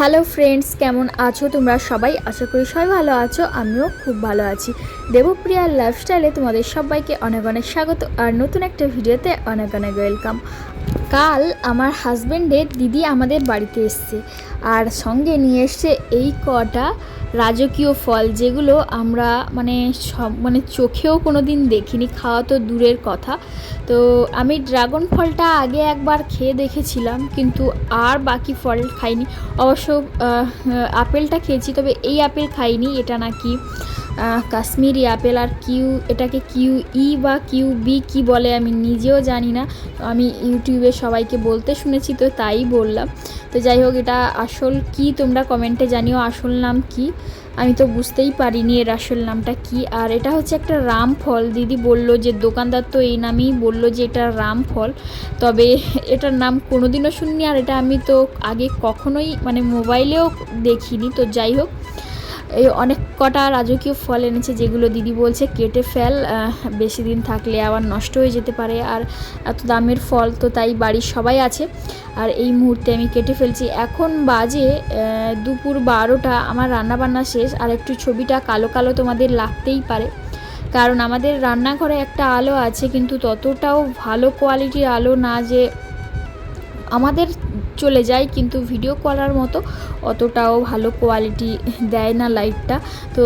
Hello friends, কেমন আছো তোমরা সবাই? আশা করি সবাই ভালো আছো, আমিও খুব ভালো আছি। দেবপ্রিয়ার লাইফস্টাইলে তোমাদের সবাইকে অনেক অনেক স্বাগত, আর নতুন একটা ভিডিওতে অনেক অনেক ওয়েলকাম কাল আমার হাজব্যান্ডের দিদি আমাদের বাড়িতে এসছে, আর সঙ্গে নিয়ে এসছে এই কটা রাজকীয় ফল, যেগুলো আমরা মানে সব মানে চোখেও কোনো দিন দেখিনি, খাওয়া তো দূরের কথা। তো আমি ড্রাগন ফলটা আগে একবার খেয়ে দেখেছিলাম, কিন্তু আর বাকি ফল খাইনি। অবশ্য আপেলটা খেয়েছি, তবে এই আপেল খাইনি, এটা নাকি কাশ্মীরি আপেল আর কিউ, এটাকে কিউ ই বা কিউ বি কী বলে আমি নিজেও জানি না। আমি ইউটিউবে সবাইকে বলতে শুনেছি, তো তাই বললাম। তো যাই হোক, এটা আসল কি তোমরা কমেন্টে জানিও, আসল নাম কি? আমি তো বুঝতেই পারিনি এর আসল নামটা কি। আর এটা হচ্ছে একটা রাম ফল। দিদি বলল যে, দোকানদার তো এই নামেই বলল যে, এটা রাম ফল। তবে এটার নাম কোনোদিনও শুনিনি, আর এটা আমি তো আগে কখনোই মানে মোবাইলেও দেখিনি। তো যাই হোক এই অনেক কটা রাজকীয় ফল এনেছে যেগুলো দিদি বলছে কেটে ফেল বেশি দিন থাকলে আবার নষ্ট হয়ে যেতে পারে। আর এত দামের ফল তো তাই বাড়ির সবাই আছে। আর এই মুহূর্তে আমি কেটে ফেলছি। এখন বাজে দুপুর বারোটা, আমার রান্নাবান্না শেষ। আর একটু ছবিটা কালো কালো তোমাদের লাগতেই পারে। কারণ আমাদের রান্নাঘরে একটা আলো আছে, কিন্তু ততটাও ভালো কোয়ালিটির আলো না যে আমাদের চলে যায়, কিন্তু ভিডিও করার মতো অতটাও ভালো কোয়ালিটি দেয় না লাইটটা তো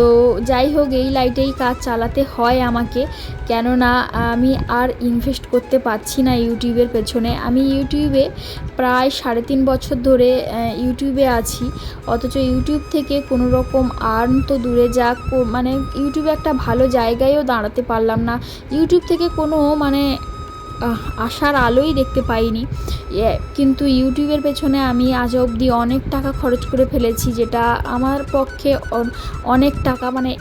যাই হোক, এই লাইটেই কাজ চালাতে হয় আমাকে, কেননা আমি আর ইনভেস্ট করতে পারছি না ইউটিউবের পেছনে। আমি ইউটিউবে প্রায় সাড়ে তিন বছর ধরে ইউটিউবে আছি। অথচ ইউটিউব থেকে কোনো রকম আর্ন তো দূরে যাক মানে ইউটিউবে একটা ভালো জায়গায়ও দাঁড়াতে পারলাম না। ইউটিউব থেকে কোনো মানে আশার আলোই দেখতে পাইনি। কিন্তু ইউটিউবের পেছনে আমি আজ অবধি অনেক টাকা খরচ করে ফেলেছি, যেটা আমার পক্ষে অনেক টাকা মানে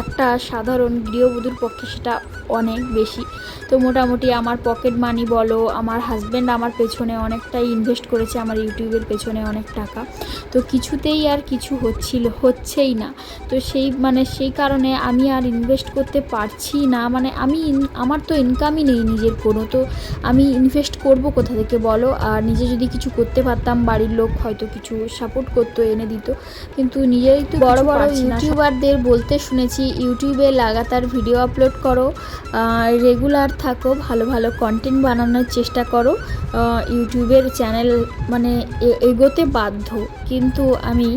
একটা সাধারণ গৃহবধূর পক্ষে সেটা অনেক বেশি। তো মোটামুটি আমার পকেট মানি বলো আমার হাজব্যান্ড আমার পেছনে অনেকটাই ইনভেস্ট করেছে আমার ইউটিউবের পেছনে অনেক টাকা। তো কিছুতেই আর কিছু হচ্ছিল হচ্ছেই না। তো সেই মানে সেই কারণে আমি আর ইনভেস্ট করতে পারছি না। মানে আমি আমার তো ইনকামই নেই নিজের কোনো। তো আমি ইনভেস্ট করব কোথা থেকে বলো? আর নিজে যদি কিছু করতে পারতাম বাড়ির লোক হয়তো কিছু সাপোর্ট করতো এনে দিত। কিন্তু নিজেই তো বড় বড় ইউটিউবারদের বলতে শুনেছি ইউটিউবে লাগাতার ভিডিও আপলোড করো। রেগুলার থাকো, ভালো ভালো কন্টেন্ট বানানোর চেষ্টা করো। ইউটিউবের চ্যানেল মানে এগোতে বাধ্য। কিন্তু আমি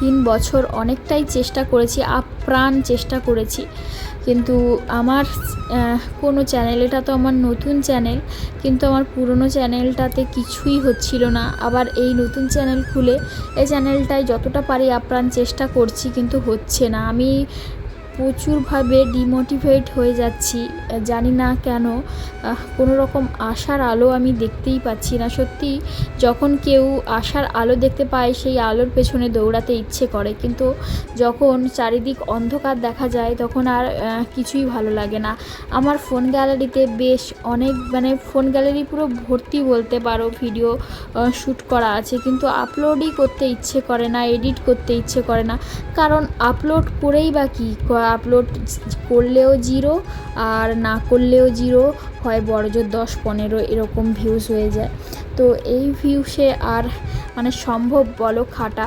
তিন বছর অনেকটাই চেষ্টা করেছি, আপ্রাণ চেষ্টা করেছি। কিন্তু আমার কোনো চ্যানেল এটা তো আমার নতুন চ্যানেল কিন্তু আমার পুরনো চ্যানেলটাতে কিছুই হচ্ছিল না। আবার এই নতুন চ্যানেল খুলে, এই চ্যানেলটায় যতটা পারি আপ্রাণ চেষ্টা করছি, কিন্তু হচ্ছে না। আমি প্রচুরভাবে ডিমোটিভেট হয়ে যাচ্ছি জানি না কেন। কোনো রকম আশার আলো আমি দেখতেই পাচ্ছি না। সত্যি, যখন কেউ আশার আলো দেখতে পায়, সেই আলোর পেছনে দৌড়াতে ইচ্ছে করে। কিন্তু যখন চারিদিক অন্ধকার দেখা যায়, তখন আর কিছুই ভালো লাগে না। আমার ফোন গ্যালারিতে বেশ অনেক মানে ফোন গ্যালারি পুরো ভর্তি বলতে পারো ভিডিও শ্যুট করা আছে। কিন্তু আপলোডই করতে ইচ্ছে করে না এডিট করতে ইচ্ছে করে না। কারণ আপলোড করেই বা কী আপলোড করলেও জিরো আর না করলেও জিরো হয় বড় জোর দশ পনেরো এরকম ভিউজ হয়ে যায়। তো এই ভিউসে আর মানে সম্ভব বলো খাটা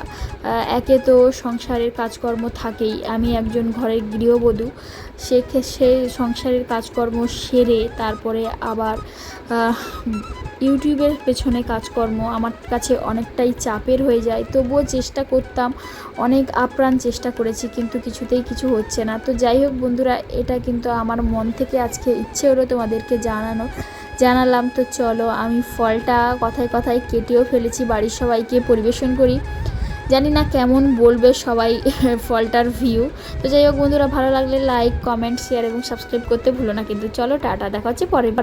একে তো সংসারের কাজকর্ম থাকেই। আমি একজন ঘরের গৃহবধূ সে সে সংসারের কাজকর্ম সেরে তারপরে আবার ইউটিউবের পেছনে কাজকর্ম আমার কাছে অনেকটাই চাপের হয়ে যায়। তবুও চেষ্টা করতাম, অনেক আপ্রাণ চেষ্টা করেছি কিন্তু কিছুতেই কিছু হচ্ছে না। তো যাই হোক বন্ধুরা, এটা কিন্তু আমার মন থেকে আজকে ইচ্ছে হলো তোমাদেরকে জানানো। জানালাম, তো চলো আমি ফলটা কথায় কথায় কেটেও ফেলেছি, বাড়ির সবাইকে পরিবেশন করি। জানি না কেমন বলবে সবাই ফলটার ভিউ তো যাই হোক বন্ধুরা, ভালো লাগলে লাইক কমেন্ট শেয়ার এবং সাবস্ক্রাইব করতে ভুলো না কিন্তু। চলো, টাটা, দেখা হচ্ছে পরের